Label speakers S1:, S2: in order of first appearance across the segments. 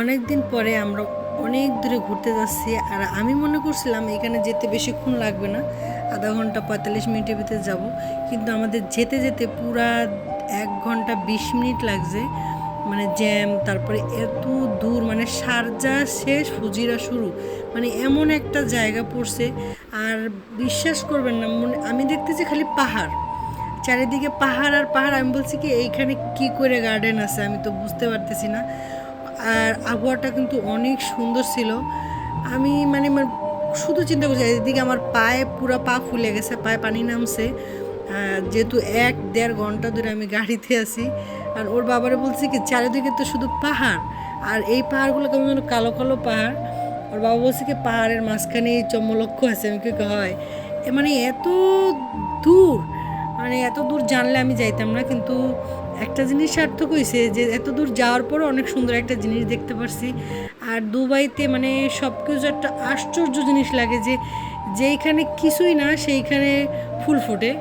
S1: অনেক দিন পরে আমরা অনেক দূরে ঘুরতে যাচ্ছি আর আমি মনে করছিলাম এখানে যেতে বেশিক্ষণ লাগবে না, আধা ঘণ্টা পঁয়তাল্লিশ মিনিটের ভিতরে যাব। কিন্তু আমাদের যেতে যেতে পুরা এক ঘণ্টা বিশ মিনিট লাগছে। মানে জ্যাম, তারপরে এত দূর মানে সারজা শেষ, ফুজিরা শুরু। মানে এমন একটা জায়গা পড়ছে। আর বিশ্বাস করবেন না, মনে, আমি দেখতেছি খালি পাহাড়। চারিদিকে পাহাড় আর পাহাড়, আমি বলছি কি, এইখানে কি করে গার্ডেন আছে আমি তো বুঝতে পারতেছি না। আর আবহাওয়াটা কিন্তু অনেক সুন্দর ছিল। আমি মানে শুধু চিন্তা করছি, এদিকে আমার পায়ে পুরো পা ফুলে গেছে, পায়ে পানি নামছে। যেহেতু এক দেড় ঘণ্টা ধরে আমি গাড়িতে আছি, আর ওর বাবারে বলছি কি, চারিদিকে তো শুধু পাহাড়, আর এই পাহাড়গুলো কেমন যেন কালো কালো পাহাড়। ওর বাবা বলছে কি, পাহাড়ের মাঝখানে চম্মলক্ষ আছে, আমি কি হয়। মানে এত দূর মানে এত দূর জানলে আমি যাইতাম না, কিন্তু একটা জিনিস সার্থক হয়েছে যে এত দূর যাওয়ার পরও অনেক সুন্দর একটা জিনিস দেখতে পারছি। আর দুবাইতে মানে সব কিছু একটা আশ্চর্য জিনিস লাগে যে যেইখানে কিছুই না সেইখানে ফুল ফোটে।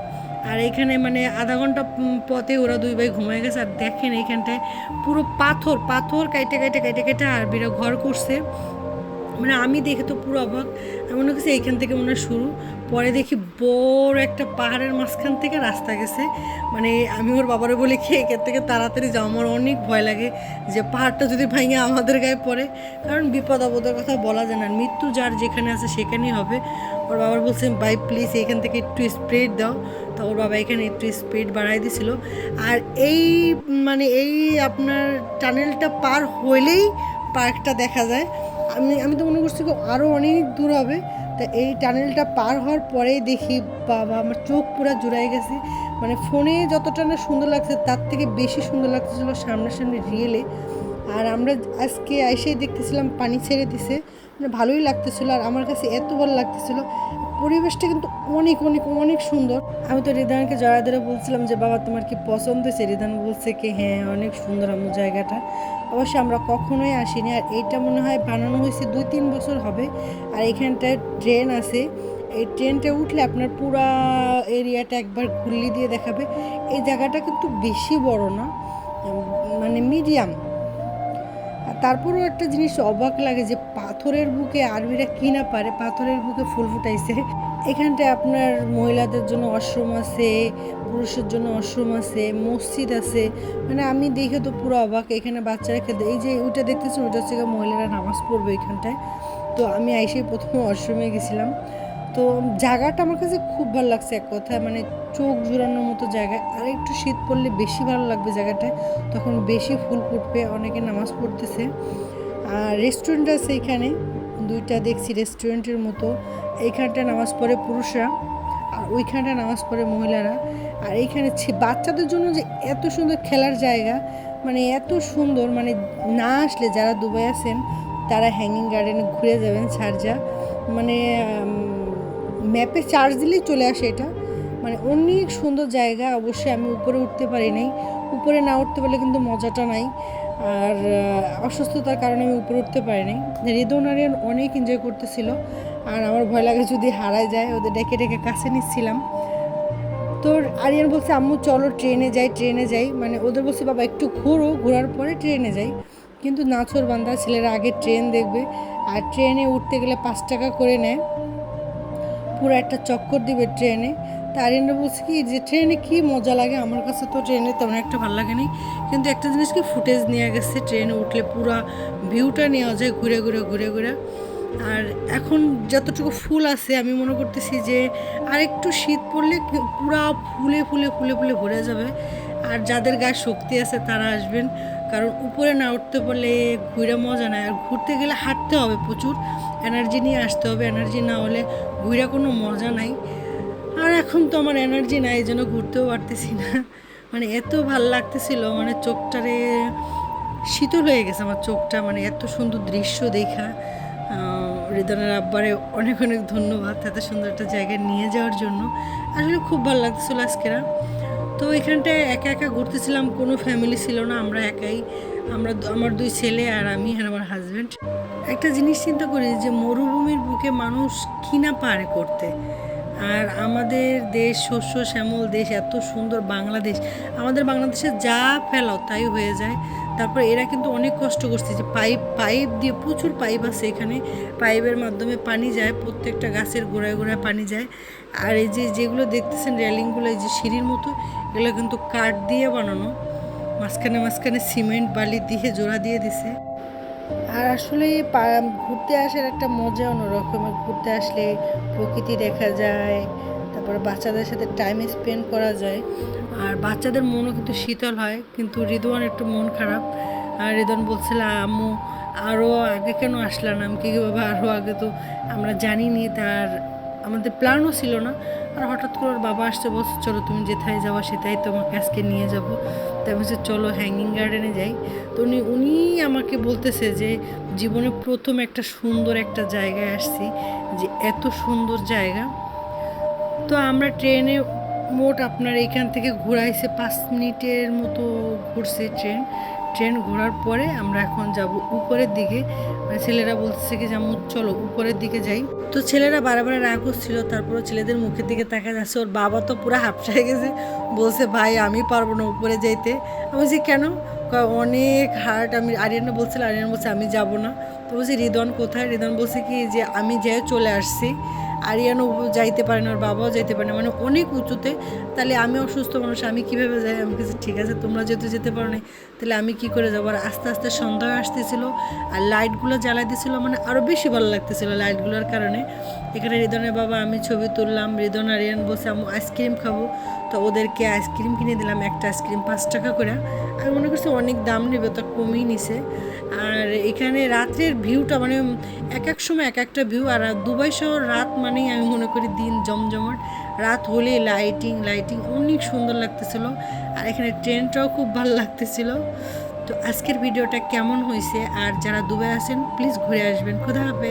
S1: আর এখানে মানে আধা ঘণ্টা পথে ওরা দুই ভাই ঘুমায় গেছে। আর দেখেন এইখানটায় পুরো পাথর পাথর কাইটে কাইটে কাইটে কাইটে আরবিরা ঘর করছে। মানে আমি দেখে তো পুরো অবাক। আমি মনে করছি এইখান থেকে মনে শুরু। পরে দেখি বড় একটা পাহাড়ের মাঝখান থেকে রাস্তা গেছে। মানে আমি ওর বাবারে বলি কি এখান থেকে তাড়াতাড়ি যাও, আমার অনেক ভয় লাগে যে পাহাড়টা যদি ভাঙে আমাদের গায়ে পড়ে। কারণ বিপদ আপদের কথা বলা যায় না মৃত্যু যার যেখানে আছে সেখানেই হবে। ওর বাবার বলছেন ভাই প্লিজ এখান থেকে একটু স্পিড দাও। তো ওর বাবা এখানে একটু স্পিড বাড়াই দিছিল। আর এই মানে এই আপনার টানেলটা পার হইলেই পার্কটা দেখা যায়। আমি আমি তো মনে করছি আরও অনেক দূর হবে। তা এই টানেলটা পার হওয়ার পরেই দেখি, বাবা, আমার চোখ পুরো জুড়াই গেছে। মানে ফোনে যতটা না সুন্দর লাগছে, তার থেকে বেশি সুন্দর লাগতেছিল সামনাসামনি রিয়েলে আর আমরা আজকে এসেই দেখতেছিলাম পানি ছেড়ে দিছে। মানে ভালোই লাগতেছিল আর আমার কাছে এত ভালো লাগতেছিল। পরিবেশটা কিন্তু অনেক অনেক অনেক সুন্দর। আমি তো রিদানকে জড়া ধরে বলছিলাম যে, বাবা, তোমার কি পছন্দ হয়েছে? রিদান বলছে কি হ্যাঁ অনেক সুন্দর আমার জায়গাটা। অবশ্য আমরা কখনোই আসিনি। আর এইটা মনে হয় বানানো হয়েছে দুই তিন বছর হবে। আর এখানটায় ট্রেন আছে। এই ট্রেনটা উঠলে আপনার পুরা এরিয়াটা একবার ঘুরলি দিয়ে দেখাবে। এই জায়গাটা কিন্তু বেশি বড় না মানে মিডিয়াম। তারপরেও একটা জিনিস অবাক লাগে যে পাথরের বুকে আরবিরা কি না পারে, পাথরের বুকে ফুল ফুটাইছে। এখানটায় আপনার মহিলাদের জন্য ওয়াশরুম আছে, পুরুষের জন্য ওয়াশরুম আছে, মসজিদ আছে। মানে আমি দেখে তো পুরো অবাক, এখানে বাচ্চারা খেলতে এই যে ওইটা দেখতেছেন, ওইটা হচ্ছে মহিলারা নামাজ পড়বে এখানটায়। তো আমি আইসেই প্রথমে ওয়াশরুমে গেছিলাম। তো জায়গাটা আমার কাছে খুব ভালো লাগছে এক কথায় মানে চোখ জুড়ানোর মতো জায়গা। আর একটু শীত পড়লে বেশি ভালো লাগবে জায়গাটায়। তখন বেশি ফুল ফুটবে, অনেকে নামাজ পড়তেছে। আর রেস্টুরেন্ট আছে এখানে, দুইটা দেখছি রেস্টুরেন্টের মতো। এইখানটায় নামাজ পড়ে পুরুষরা, আর ওইখানটায় নামাজ পড়ে মহিলারা। আর এইখানে বাচ্চাদের জন্য যে এত সুন্দর খেলার জায়গা মানে এত সুন্দর মানে না আসলে যারা দুবাই আছেন, তারা হ্যাঙ্গিং গার্ডেনে ঘুরে যাবেন সারজা মানে ম্যাপে চার্জ দিলেই চলে আসে এটা। মানে অনেক সুন্দর জায়গা, অবশ্যই আমি উপরে উঠতে পারি নাই। উপরে না উঠতে পারলে কিন্তু মজাটা নাই। আর অসুস্থতার কারণে আমি উপরে উঠতে পারি নাই। রেদন অনেক এনজয় করতেছিল। আর আমার ভয় লাগে যদি হারায় যায়, ওদের ডেকে ডেকে কাছে নিচ্ছিলাম। তোর আরিয়ান বলছে, আম্মু, চলো ট্রেনে যাই ট্রেনে যাই। মানে ওদের বলছে, বাবা, একটু ঘোরো। ঘোরার পরে ট্রেনে যাই। কিন্তু নাচর বান্দা, ছেলেরা আগে ট্রেন দেখবে আর ট্রেনে উঠতে গেলে পাঁচ টাকা করে নেয়। পুরো একটা চক্কর দিবে ট্রেনে। তা আরিয়ানরা বলছে কি, যে ট্রেনে কি মজা লাগে? আমার কাছে তো ট্রেনে তেমন একটা ভালো লাগেনি কিন্তু একটা জিনিস কি, ফুটেজ নিয়ে গেছে ট্রেনে উঠলে। পুরো ভিউটা নেওয়া যায় ঘুরে ঘুরে ঘুরে ঘুরে। আর এখন যতটুকু ফুল আছে, আমি মনে করতেছি যে আর একটু শীত পড়লে পুরা ফুলে ফুলে ফুলে ফুলে ভরে যাবে। আর যাদের গায়ে শক্তি আছে, তারা আসবেন। কারণ উপরে না উঠতে পারলে ঘুরে মজা নাই। আর ঘুরতে গেলে হাঁটতে হবে প্রচুর। এনার্জি নিয়ে আসতে হবে। এনার্জি না হলে ঘুরে কোনো মজা নাই। আর এখন তো আমার এনার্জি নাই, এই জন্য ঘুরতেও পারতেছি না। মানে এত ভালো লাগতেছিল মানে চোখটারে শীতল হয়ে গেছে আমার চোখটা। মানে এত সুন্দর দৃশ্য দেখা। রিদনের আব্বারে অনেক অনেক ধন্যবাদ এত সুন্দর একটা জায়গায় নিয়ে যাওয়ার জন্য। আসলে খুব ভালো লাগতেছিল আজকেরা তো এখানটায় একা একা ঘুরতেছিলাম, কোনো ফ্যামিলি ছিল না, আমরা একাই। আমরা আমার দুই ছেলে আর আমি আর আমার হাজব্যান্ড একটা জিনিস চিন্তা করি যে মরুভূমির বুকে মানুষ কি না পারে করতে? আর আমাদের দেশ, শস্য, শ্যামল দেশ, এত সুন্দর বাংলাদেশ। আমাদের বাংলাদেশে যা ফেলাও তাই হয়ে যায়। তারপর এরা কিন্তু অনেক কষ্ট করছে যে পাইপ পাইপ দিয়ে প্রচুর পাইপ আছে এখানে। পাইপের মাধ্যমে পানি যায়, প্রত্যেকটা গাছের গোড়ায় গোড়ায় পানি যায়। আর এই যে যেগুলো দেখতেছেন রেলিংগুলো, এই যে সিঁড়ির মতো, এগুলো কিন্তু কাঠ দিয়ে বানানো। মাঝখানে মাঝখানে সিমেন্ট, বালি দিয়ে জোড়া দিয়ে দিছে। আর আসলে ঘুরতে আসার একটা মজা অন্যরকম। ঘুরতে আসলে প্রকৃতি দেখা যায় তারপরে বাচ্চাদের সাথে টাইম স্পেন্ড করা যায়। আর বাচ্চাদের মনও কিন্তু শীতল হয়, কিন্তু রিদওয়ান একটু মন খারাপ। আর রিদওয়ান বলছিল, আম্মু আরও আগে কেন আসলাম আমি কি বাবা আরও আগে তো আমরা জানিনি। তার আমাদের প্ল্যানও ছিল না। আর হঠাৎ করে ওর বাবা আসছে বলছে চলো তুমি যেথায় যাওয়া সেটাই তোমাকে আজকে নিয়ে যাব। তাই বলছে, চলো হ্যাঙ্গিং গার্ডেনে যাই। তো উনি উনি আমাকে বলতেছে যে, জীবনে প্রথম একটা সুন্দর একটা জায়গায় আসছি, যে এত সুন্দর জায়গা তো আমরা ট্রেনে মোট আপনার এখান থেকে ঘোরাইছে পাঁচ মিনিটের মতো ঘুরছে ট্রেন। ট্রেন ঘোরার পরে আমরা এখন যাব উপরের দিকে। মানে ছেলেরা বলছে কি যেমন চলো উপরের দিকে যাই। তো ছেলেরা বারবার রাগ হচ্ছিল তারপরে ছেলেদের মুখের দিকে তাকা যাচ্ছে। ওর বাবা তো পুরো হাফসায় গেছে। বলছে, ভাই, আমি পারব না উপরে যাইতে। আমি বলছি, কেন? অনেক হার্ট। আমি, আরিয়ানা বলছিল, আরিয়ানা বলছে, আমি যাব না। তো বলছি, রিদন কোথায়? রিদন বলছে কি যে, আমি যেয়ে চলে আসছি। আরিয়ানও যাইতে পারে না, ওর বাবাও যাইতে পারে না মানে অনেক উঁচুতে। তাহলে আমি অসুস্থ মানুষ, আমি কীভাবে যাই? আমি কিছু ঠিক আছে, তোমরা যেহেতু যেতে পারো না। তাহলে আমি কি করে যাব? আর আস্তে আস্তে সন্ধ্যা আসতেছিল, আর লাইটগুলো জ্বালাই দিয়েছিল মানে আরও বেশি ভালো লাগতেছিল লাইটগুলোর কারণে। এখানে রিদনের বাবা, আমি ছবি তুললাম রিদন আরিয়ান বসে আমি আইসক্রিম খাব। তো ওদেরকে আইসক্রিম কিনে দিলাম, একটা আইসক্রিম পাঁচ টাকা করে। আমি মনে করছি অনেক দাম নেবে, তো কমই নিছে। আর এখানে রাত্রের ভিউটা মানে এক এক সময় এক একটা ভিউ, আর দুবাই শহর রাত মানেই আমি মনে করি দিন জমজমাট। রাত হলে লাইটিং লাইটিং অনেক সুন্দর লাগতেছিল। আর এখানে ট্রেনটাও খুব ভালো লাগতেছিল। তো আজকের ভিডিওটা কেমন হয়েছে? আর যারা দুবাই আছেন প্লিজ ঘুরে আসবেন। খুদা হাফেজ।